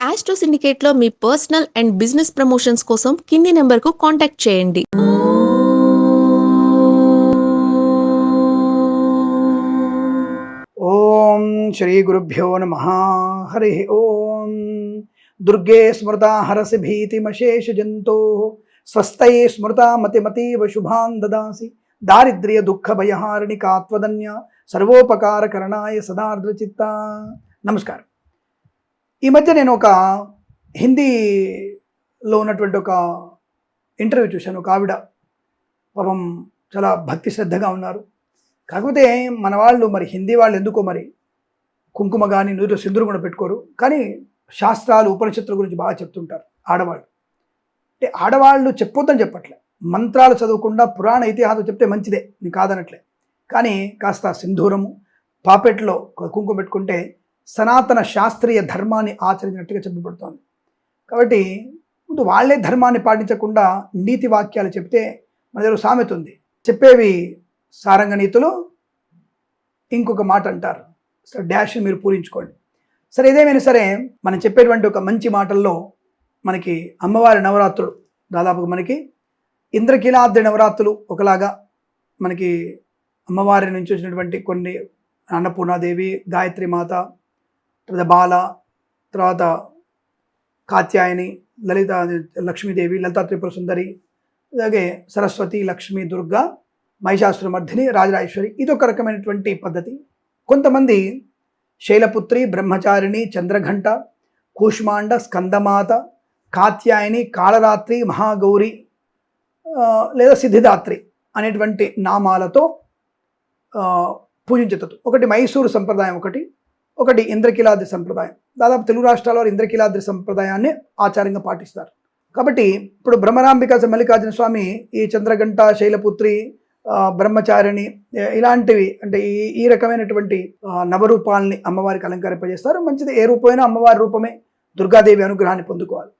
Astro సిండికేట్లో మీ personal and business promotions కోసం కింది నెంబర్కు కాంటాక్ట్ చేయండి. ఓం శ్రీ గురుభ్యో నమ. హరి ఓం. దుర్గే స్మృతా హరసి భీతిమశేష జంతో. స్వస్థై స్మృతా మతిమతీవ శుభాన్ దదాసి. దారిద్ర్య దుఃఖ భయహారిణి కాత్వదన్య. సర్వోపకార కరణాయ సదార్ద్రచిత్త నమస్కారం. ఈ మధ్య నేను ఒక హిందీలో ఉన్నటువంటి ఒక ఇంటర్వ్యూ చూశాను. ఒక ఆవిడ పాపం చాలా భక్తి శ్రద్ధగా ఉన్నారు. కాకపోతే మన వాళ్ళు మరి హిందీ వాళ్ళు ఎందుకో మరి కుంకుమ కానీ నూరు సింధురు కూడా పెట్టుకోరు. కానీ శాస్త్రాలు ఉపనిషత్తుల గురించి బాగా చెప్తుంటారు ఆడవాళ్ళు. అంటే ఆడవాళ్ళు చెప్పొద్దని చెప్పట్లే. మంత్రాలు చదవకుండా పురాణ ఇతిహాసం చెప్తే మంచిదే. నీ కాదనట్లే. కానీ కాస్త సింధూరము పాపెట్లో కుంకుమ పెట్టుకుంటే సనాతన శాస్త్రీయ ధర్మాన్ని ఆచరించినట్టుగా చెప్పబడుతోంది. కాబట్టి ముందు వాళ్ళే ధర్మాన్ని పాటించకుండా నీతి వాక్యాలు చెప్తే మన దగ్గర సామెత ఉంది. చెప్పేవి సారంగ నీతులు ఇంకొక మాట అంటారు. సో డాష్ మీరు పూరించుకోండి. సరే ఏదేమైనా సరే మనం చెప్పేటువంటి ఒక మంచి మాటల్లో మనకి అమ్మవారి నవరాత్రులు దాదాపుగా మనకి ఇంద్రకీలాద్రి నవరాత్రులు ఒకలాగా మనకి అమ్మవారి నుంచి వచ్చినటువంటి కొన్ని అన్నపూర్ణాదేవి గాయత్రి మాత తర్వాత బాల తర్వాత కాత్యాయని లలిత లక్ష్మీదేవి లలితా త్రిపుర సుందరి అలాగే సరస్వతి లక్ష్మీ దుర్గా మహిషాసురమర్ధిని రాజరాజేశ్వరి ఇది ఒక రకమైనటువంటి పద్ధతి. కొంతమంది శైలపుత్రి బ్రహ్మచారిణి చంద్రఘంట కూష్మాండ స్కందమాత కాత్యాయని కాళరాత్రి మహాగౌరి లేదా సిద్ధిదాత్రి అనేటువంటి నామాలతో ఆ, పూజించదు ఒకటి మైసూరు సంప్రదాయం ఒకటి ఒకటి ఇంద్రకీలాద్రి సంప్రదాయం. దాదాపు తెలుగు రాష్ట్రాల్లో ఇంద్రకీలాద్రి సంప్రదాయాన్ని ఆచారంగా పాటిస్తారు. కాబట్టి ఇప్పుడు బ్రహ్మరాంబిక మల్లికార్జున స్వామి ఈ చంద్రగంట శైలపుత్రి బ్రహ్మచారిణి ఇలాంటివి అంటే ఈ ఈ రకమైనటువంటి నవరూపాలని అమ్మవారికి అలంకరింపజేస్తారు. మంచిది ఏ రూపమైనా అమ్మవారి రూపమే దుర్గాదేవి అనుగ్రహాన్ని పొందుకోవాలి.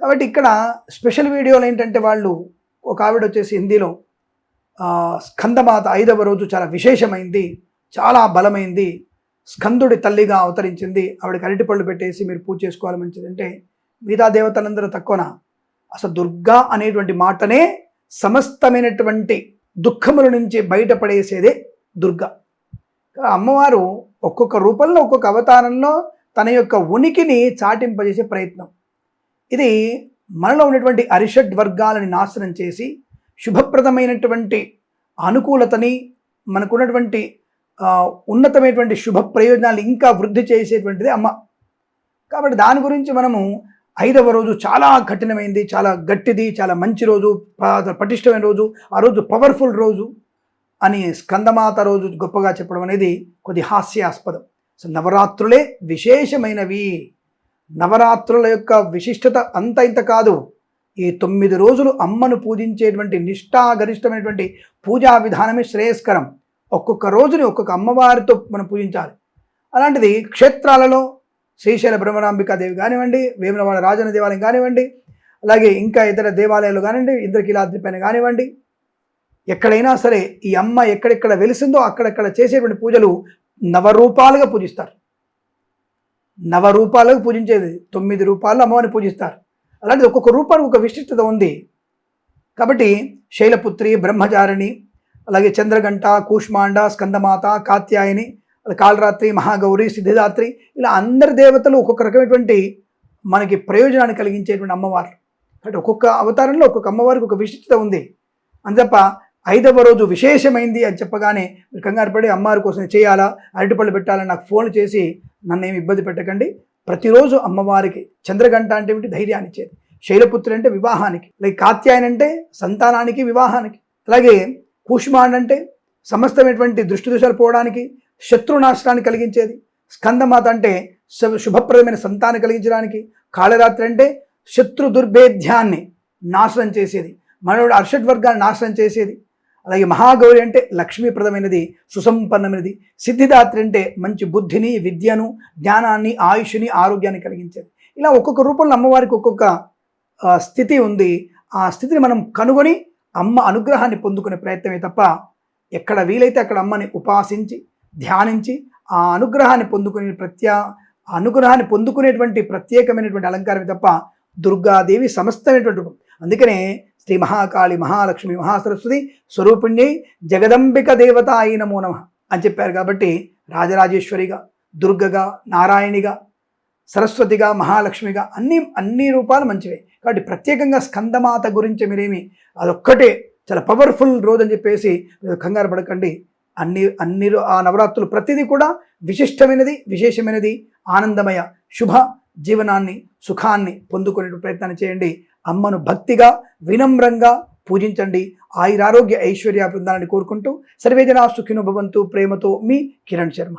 కాబట్టి ఇక్కడ స్పెషల్ వీడియోలు ఏంటంటే వాళ్ళు ఒక ఆవిడ వచ్చేసి హిందీలో స్కందమాత ఐదవ రోజు చాలా విశేషమైంది చాలా బలమైంది స్కందుడి తల్లిగా అవతరించింది. ఆవిడకి అరటిపళ్ళు పెట్టేసి మీరు పూజ చేసుకోవాలి మంచిది అంటే మిగతా దేవతలందరూ తక్కువన? అసలు దుర్గా అనేటువంటి మాటనే సమస్తమైనటువంటి దుఃఖముల నుంచి బయటపడేసేదే దుర్గా. అమ్మవారు ఒక్కొక్క రూపంలో ఒక్కొక్క అవతారంలో తన యొక్క ఉనికిని చాటింపజేసే ప్రయత్నం. ఇది మనలో ఉన్నటువంటి అరిషడ్ వర్గాలని నాశనం చేసి శుభప్రదమైనటువంటి అనుకూలతని మనకున్నటువంటి ఉన్నతమైనటువంటి శుభ ప్రయోజనాలు ఇంకా వృద్ధి చేసేటువంటిది అమ్మ. కాబట్టి దాని గురించి మనము ఐదవ రోజు చాలా కఠినమైంది చాలా గట్టిది చాలా మంచి రోజు పటిష్టమైన రోజు ఆ రోజు పవర్ఫుల్ రోజు అని స్కందమాత రోజు గొప్పగా చెప్పడం అనేది కొద్ది హాస్యాస్పదం. సో నవరాత్రులే విశేషమైనవి. నవరాత్రుల యొక్క విశిష్టత అంత ఇంత కాదు. ఈ తొమ్మిది రోజులు అమ్మను పూజించేటువంటి నిష్ఠాగరిష్టమైనటువంటి పూజా విధానమే శ్రేయస్కరం. ఒక్కొక్క రోజుని ఒక్కొక్క అమ్మవారితో మనం పూజించాలి. అలాంటిది క్షేత్రాలలో శ్రీశైల బ్రహ్మరాంబికాదేవి కానివ్వండి వేములవాడ రాజన దేవాలయం కానివ్వండి అలాగే ఇంకా ఇతర దేవాలయాలు కానివ్వండి ఇంద్రకీలాద్రి పైన కానివ్వండి ఎక్కడైనా సరే ఈ అమ్మ ఎక్కడెక్కడ వెలిసిందో అక్కడెక్కడ చేసేటువంటి పూజలు నవరూపాలుగా పూజిస్తారు. నవరూపాలుగా పూజించేది తొమ్మిది రూపాలు అమ్మవారిని పూజిస్తారు. అలాంటిది ఒక్కొక్క రూపానికి ఒక విశిష్టత ఉంది. కాబట్టి శైలపుత్రి బ్రహ్మచారిణి అలాగే చంద్రగంట కూష్మాండ స్కందమాత కాత్యాయని కాళరాత్రి మహాగౌరి సిద్ధిదాత్రి ఇలా అందరి దేవతలు ఒక్కొక్క రకమైనటువంటి మనకి ప్రయోజనాన్ని కలిగించేటువంటి అమ్మవారు అంటే ఒక్కొక్క అవతారంలో ఒక్కొక్క అమ్మవారికి ఒక విశిష్టత ఉంది. అంతప్ప ఐదవ రోజు విశేషమైంది అని చెప్పగానే మీరు కంగారు పడి అమ్మవారి కోసం చేయాలా అరటిపళ్ళు పెట్టాలని నాకు ఫోన్ చేసి నన్ను ఏమి ఇబ్బంది పెట్టకండి. ప్రతిరోజు అమ్మవారికి చంద్రగంట అంటే ఏమిటి? ధైర్యాన్ని ఇచ్చేది. శైలపుత్రి అంటే వివాహానికి. లైక్ కాత్యాయన అంటే సంతానానికి వివాహానికి. అలాగే కూష్మాండ్ అంటే సమస్తమైనటువంటి దృష్టి దోషాలు పోవడానికి శత్రునాశనాన్ని కలిగించేది. స్కందమాత అంటే శుభప్రదమైన సంతానం కలిగించడానికి కాళరాత్రి అంటే శత్రు దుర్భేద్యాన్ని నాశనం చేసేది. మనోడు అర్షడ్ వర్గాన్ని నాశనం చేసేది. అలాగే మహాగౌరి అంటే లక్ష్మీప్రదమైనది సుసంపన్నమైనది. సిద్ధిదాత్రి అంటే మంచి బుద్ధిని విద్యను జ్ఞానాన్ని ఆయుష్ని ఆరోగ్యాన్ని కలిగించేది. ఇలా ఒక్కొక్క రూపంలో అమ్మవారికి ఒక్కొక్క స్థితి ఉంది. ఆ స్థితిని మనం కనుగొని అమ్మ అనుగ్రహాన్ని పొందుకునే ప్రయత్నమే తప్ప ఎక్కడ వీలైతే అక్కడ అమ్మని ఉపాసించి ధ్యానించి ఆ అనుగ్రహాన్ని పొందుకునే ప్రత్యా ఆ అనుగ్రహాన్ని పొందుకునేటువంటి ప్రత్యేకమైనటువంటి అలంకారమే తప్ప దుర్గాదేవి సమస్తమైనటువంటి రూపం. అందుకనే శ్రీ మహాకాళి మహాలక్ష్మి మహాసరస్వతి స్వరూపిణి జగదంబిక దేవత అయిన నమో అని చెప్పారు కాబట్టి రాజరాజేశ్వరిగా దుర్గగా నారాయణిగా సరస్వతిగా మహాలక్ష్మిగా అన్ని అన్ని రూపాలు మంచివే. కాబట్టి ప్రత్యేకంగా స్కందమాత గురించి మీరేమి అదొక్కటే. చాలా పవర్ఫుల్ రోజు అని చెప్పేసి కంగారు పడకండి. అన్ని అన్ని ఆ నవరాత్రులు ప్రతిదీ కూడా విశిష్టమైనది విశేషమైనది ఆనందమయ శుభ జీవనాన్ని సుఖాన్ని పొందుకునే ప్రయత్నాన్ని చేయండి. అమ్మను భక్తిగా వినమ్రంగా పూజించండి. ఆయురారోగ్య ఐశ్వర్య బృందాన్ని కోరుకుంటూ సర్వేజన సుఖినో భవంతు ప్రేమతో మీ కిరణ్ శర్మ.